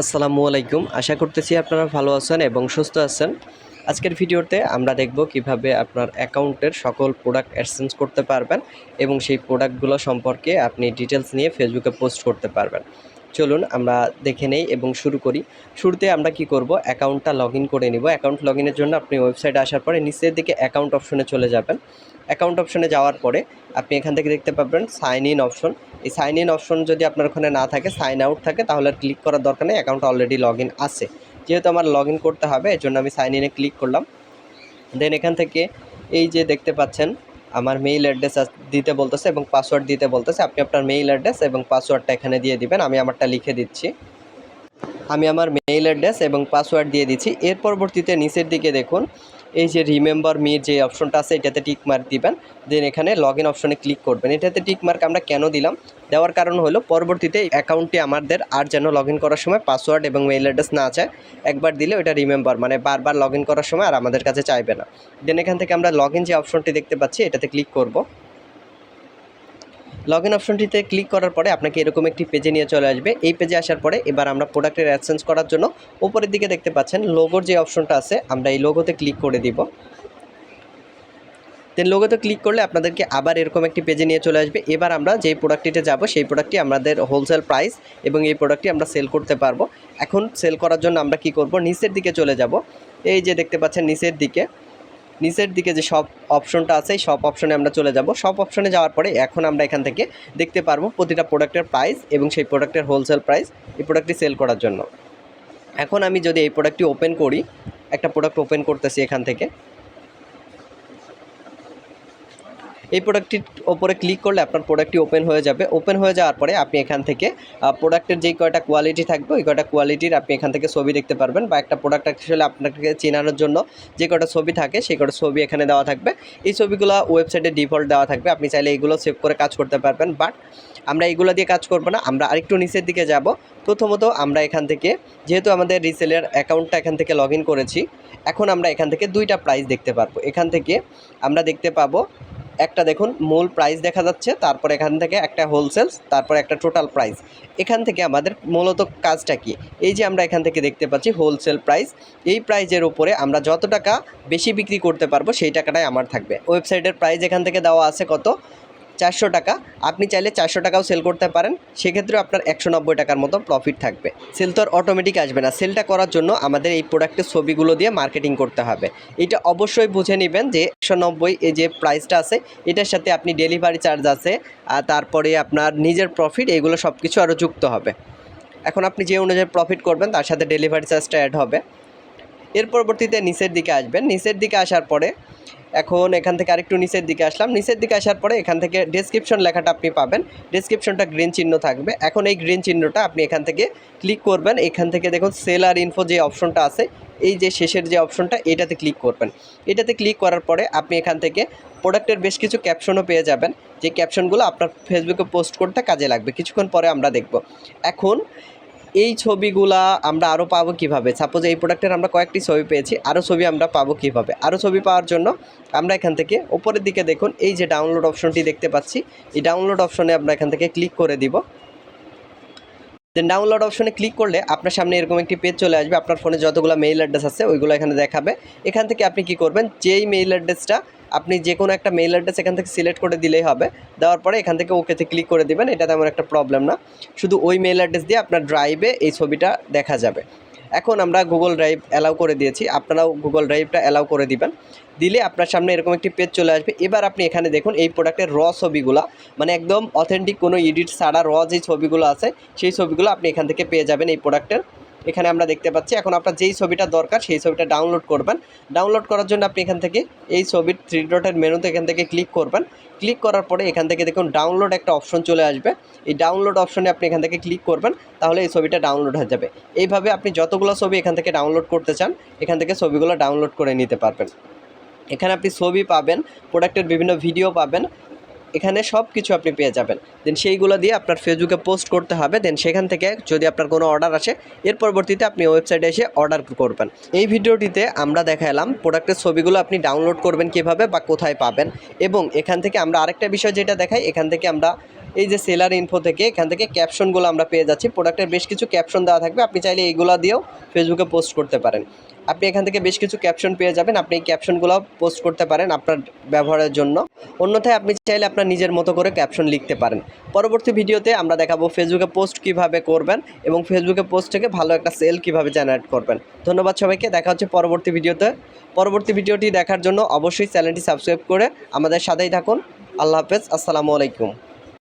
আসসালামু আলাইকুম। আশা করতেছি আপনারা ভালো আছেন এবং সুস্থ আছেন। আজকের ভিডিওতে আমরা দেখব কীভাবে আপনার অ্যাকাউন্টের সকল প্রোডাক্ট অ্যাডসেন্স করতে পারবেন এবং সেই প্রোডাক্টগুলো সম্পর্কে আপনি ডিটেলস নিয়ে ফেসবুকে পোস্ট করতে পারবেন। চলুন আমরা দেখে নেই এবং শুরু করি। শুরুতে আমরা কি করব? অ্যাকাউন্টটা লগ করে নিব। অ্যাকাউন্ট লগ জন্য আপনি ওয়েবসাইটে আসার পরে নিচের দিকে অ্যাকাউন্ট অপশনে চলে যাবেন। অ্যাকাউন্ট অপশনে যাওয়ার পরে আপনি এখান থেকে দেখতে পাবেন সাইন ইন অপশন। এই সাইন ইন অপশন যদি আপনার ওখানে না থাকে, সাইন আউট থাকে, তাহলে ক্লিক করার দরকার নেই, অ্যাকাউন্ট অলরেডি লগ ইন আছে। যেহেতু আমার লগ করতে হবে এর জন্য আমি সাইন ইনে ক্লিক করলাম। দেন এখান থেকে এই যে দেখতে পাচ্ছেন আমার মেইল অ্যাড্রেস দিতে বলতেছে এবং পাসওয়ার্ড দিতে বলতেছে। আপনি আপনার মেইল অ্যাড্রেস এবং পাসওয়ার্ডটা এখানে দিয়ে দিবেন। আমি আমারটা লিখে দিচ্ছি। আমি আমার মেইল অ্যাড্রেস এবং পাসওয়ার্ড দিয়ে দিচ্ছি। এর পরবর্তীতে নিচের দিকে দেখুন। এই যে রিমেম্বার মি যে অপশনটা আছে, এটাতে টিক মার্ক দিবেন। দেন এখানে লগ ইন অপশনে ক্লিক করবেন। এটাতে টিক মার্ক আমরা কেন দিলাম? দেওয়ার কারণ হলো, পরবর্তীতে অ্যাকাউন্টটি আমাদের আর যেন লগ করার সময় পাসওয়ার্ড এবং মেইল অ্যাড্রেস না চায়, একবার দিলে ওটা রিমেম্বার মানে বারবার লগ করার সময় আর আমাদের কাছে চাইবে না। দেন এখান থেকে আমরা লগ যে অপশনটি দেখতে পাচ্ছি, এটাতে ক্লিক করব। লগ ইন অপশনটিতে ক্লিক করার পরে আপনাকে এরকম একটি পেজে নিয়ে চলে আসবে। এই পেজে আসার পরে এবার আমরা প্রোডাক্টের অ্যাডসেন্স করার জন্য উপরের দিকে দেখতে পাচ্ছেন লোগোর যে অপশনটা আছে, আমরা এই লোগোতে ক্লিক করে দিব। দেন লোগোতে ক্লিক করলে আপনাদেরকে আবার এরকম একটি পেজে নিয়ে চলে আসবে। এবার আমরা যেই প্রোডাক্টটিতে যাব, সেই প্রোডাক্টটি আমাদের হোলসেল প্রাইস এবং এই প্রোডাক্টটি আমরা সেল করতে পারব। এখন সেল করার জন্য আমরা কি করব? নিচের দিকে চলে যাব। এই যে দেখতে পাচ্ছেন নিচের দিকে। নিচের দিকে যে সব অপশনটা আছে, সব অপশনে আমরা চলে যাব। সব অপশনে যাওয়ার পরে এখন আমরা এখান থেকে দেখতে পারব প্রতিটা প্রোডাক্টের প্রাইস এবং সেই প্রোডাক্টের হোলসেল প্রাইস এই প্রোডাক্টটি সেল করার জন্য। এখন আমি যদি এই প্রোডাক্টটি ওপেন করি, একটা প্রোডাক্ট ওপেন করতেছি এখান থেকে। এই প্রোডাক্টটির ওপরে ক্লিক করলে আপনার প্রোডাক্টটি ওপেন হয়ে যাবে। ওপেন হয়ে যাওয়ার পরে আপনি এখান থেকে প্রোডাক্টের যেই কয়টা কোয়ালিটি থাকবে, ওই কয়টা কোয়ালিটির আপনি এখান থেকে ছবি দেখতে পারবেন বা একটা প্রোডাক্ট আসলে আপনাকে চেনানোর জন্য যে কটা ছবি থাকে, সেই কটা ছবি এখানে দেওয়া থাকবে। এই ছবিগুলো ওয়েবসাইটে ডিফল্ট দেওয়া থাকবে। আপনি চাইলে এইগুলো সেভ করে কাজ করতে পারবেন বাট আমরা এইগুলো দিয়ে কাজ করব না। আমরা আরেকটু নিচের দিকে যাব। প্রথমত আমরা এখান থেকে, যেহেতু আমাদের রিসেলের অ্যাকাউন্টটা এখান থেকে লগ করেছি, এখন আমরা এখান থেকে দুইটা প্রাইস দেখতে পারব। এখান থেকে আমরা দেখতে পাবো একটা দেখুন, মূল প্রাইস দেখা যাচ্ছে, তারপর এখান থেকে একটা হোলসেলস তারপর একটা টোটাল প্রাইস এখান থেকে আমাদের মূলত কাজটা কি? এই যে আমরা এখান থেকে দেখতে পাচ্ছি হোলসেল প্রাইস এই প্রাইজের উপরে আমরা যত টাকা বেশি বিক্রি করতে পারব, সেই টাকাটাই আমার থাকবে। ওয়েবসাইটের প্রাইস এখান থেকে দেওয়া আছে কত? চারশো টাকা, আপনি চাইলে চারশো টাকাও সেল করতে পারেন। সেক্ষেত্রে আপনার একশো নব্বই টাকার মতো প্রফিট থাকবে। সেল তো আর অটোমেটিক আসবে না। সেলটা করার জন্য আমাদের এই প্রোডাক্টের ছবিগুলো দিয়ে মার্কেটিং করতে হবে। এটা অবশ্যই বুঝে নেবেন যে একশো নব্বই এই যে প্রাইসটা আছে, এটার সাথে আপনি ডেলিভারি চার্জ আছে, আর তারপরে আপনার নিজের প্রফিট এগুলো সব কিছু আরও যুক্ত হবে। এখন আপনি যে অনুযায়ী প্রফিট করবেন, তার সাথে ডেলিভারি চার্জটা অ্যাড হবে। এর পরবর্তীতে নিচের দিকে আসবেন। নিচের দিকে আসার পরে এখন এখান থেকে আরেকটু নিচের দিকে আসলাম। নিচের দিকে আসার পরে এখান থেকে ডেসক্রিপশন লেখাটা আপনি পাবেন। ডেসক্রিপশনটা গ্রিন চিহ্ন থাকবে। এখন এই গ্রিন চিহ্নটা আপনি এখান থেকে ক্লিক করবেন। এখান থেকে দেখুন সেল আর ইনফো যে অপশনটা আছে, এই যে শেষের যে অপশনটা এটাতে ক্লিক করবেন। এটাতে ক্লিক করার পরে আপনি এখান থেকে প্রোডাক্টের বেশ কিছু ক্যাপশনও পেয়ে যাবেন। যে ক্যাপশনগুলো আপনার ফেসবুকে পোস্ট করতে কাজে লাগবে। কিছুক্ষণ পরে আমরা দেখব। এখন এই ছবিগুলা আমরা আরও পাবো কীভাবে? সাপোজ এই প্রোডাক্টের আমরা কয়েকটি ছবি পেয়েছি আরও ছবি আমরা পাবো কীভাবে? আরও ছবি পাওয়ার জন্য আমরা এখান থেকে ওপরের দিকে দেখুন, এই যে ডাউনলোড অপশনটি দেখতে পাচ্ছি, এই ডাউনলোড অপশনে আমরা এখান থেকে ক্লিক করে দিব। দেন ডাউনলোড অপশনে ক্লিক করলে আপনার সামনে এরকম একটি পেজ চলে আসবে, আপনার ফোনে যতগুলো মেইল অ্যাড্রেস আছে ওইগুলো এখানে দেখাবে। এখান থেকে আপনি কি করবেন, যেই মেইল অ্যাড্রেসটা আপনি যে কোনো একটা মেইল অ্যাড্রেস এখান থেকে সিলেক্ট করে দিলেই হবে। দেওয়ার পরে এখান থেকে ওকেতে ক্লিক করে দিবেন, এটা তেমন একটা প্রবলেম না। শুধু ওই মেইল অ্যাড্রেস দিয়ে আপনার ড্রাইভে এই ছবিটা দেখা যাবে। এখন আমরা গুগল ড্রাইভ অ্যালাউ করে দিয়েছি, আপনারাও গুগল ড্রাইভটা অ্যালাউ করে দিবেন। দিলে আপনার সামনে এরকম একটি পেজ চলে আসবে। এবার আপনি এখানে দেখুন, এই প্রোডাক্টের র ছবিগুলো মানে একদম অথেন্টিক কোনো এডিট ছাড়া র যে ছবিগুলো আছে, সেই ছবিগুলো আপনি এখান থেকে পেয়ে যাবেন এই প্রোডাক্টের এখানে আমরা দেখতে পাচ্ছি। এখন আপনার যেই ছবিটা দরকার, সেই ছবিটা ডাউনলোড করবেন। ডাউনলোড করার জন্য আপনি এখান থেকে এই ছবির থ্রি ডটের মেনুতে এখান থেকে ক্লিক করবেন। ক্লিক করার পরে এখান থেকে দেখুন ডাউনলোড একটা অপশন চলে আসবে। এই ডাউনলোড অপশনে আপনি এখান থেকে ক্লিক করবেন, তাহলে এই ছবিটা ডাউনলোড হয়ে যাবে। এইভাবে আপনি যতগুলো ছবি এখান থেকে ডাউনলোড করতে চান, এখান থেকে ছবিগুলো ডাউনলোড করে নিতে পারবেন। এখানে আপনি ছবি পাবেন প্রোডাক্টের বিভিন্ন ভিডিও পাবেন। এখানে সব কিছু আপনি পেয়ে যাবেন। দেন সেইগুলো দিয়ে আপনার ফেসবুকে পোস্ট করতে হবে। দেন সেখান থেকে যদি আপনার কোনো অর্ডার আসে, এর পরবর্তীতে আপনি ওয়েবসাইটে এসে অর্ডার করবেন। এই ভিডিওটিতে আমরা দেখালাম প্রোডাক্টের ছবিগুলো আপনি ডাউনলোড করবেন কীভাবে বা কোথায় পাবেন এবং এখান থেকে আমরা আরেকটা বিষয় যেটা দেখাই, এখান থেকে আমরা এই যে সেলার ইনফো থেকে, এখান থেকে ক্যাপশনগুলো আমরা পেয়ে যাচ্ছি। প্রোডাক্টের বেশ কিছু ক্যাপশন দেওয়া থাকবে। আপনি চাইলে এইগুলো দিয়েও ফেসবুকে পোস্ট করতে পারেন। আপনি এখান থেকে বেশ কিছু ক্যাপশন পেয়ে যাবেন। আপনি এই ক্যাপশনগুলো পোস্ট করতে পারেন আপনার ব্যবহারের জন্য। অন্যথায় আপনি চাইলে আপনার নিজের মতো করে ক্যাপশন লিখতে পারেন। পরবর্তী ভিডিওতে আমরা দেখাবো ফেসবুকে পোস্ট কীভাবে করবেন এবং ফেসবুকে পোস্ট থেকে ভালো একটা সেল কীভাবে জেনারেট করবেন। ধন্যবাদ সবাইকে। দেখা হচ্ছে পরবর্তী ভিডিওতে। পরবর্তী ভিডিওটি দেখার জন্য অবশ্যই চ্যানেলটি সাবস্ক্রাইব করে আমাদের সাথেই থাকুন। আল্লাহ হাফেজ। আসসালামু আলাইকুম।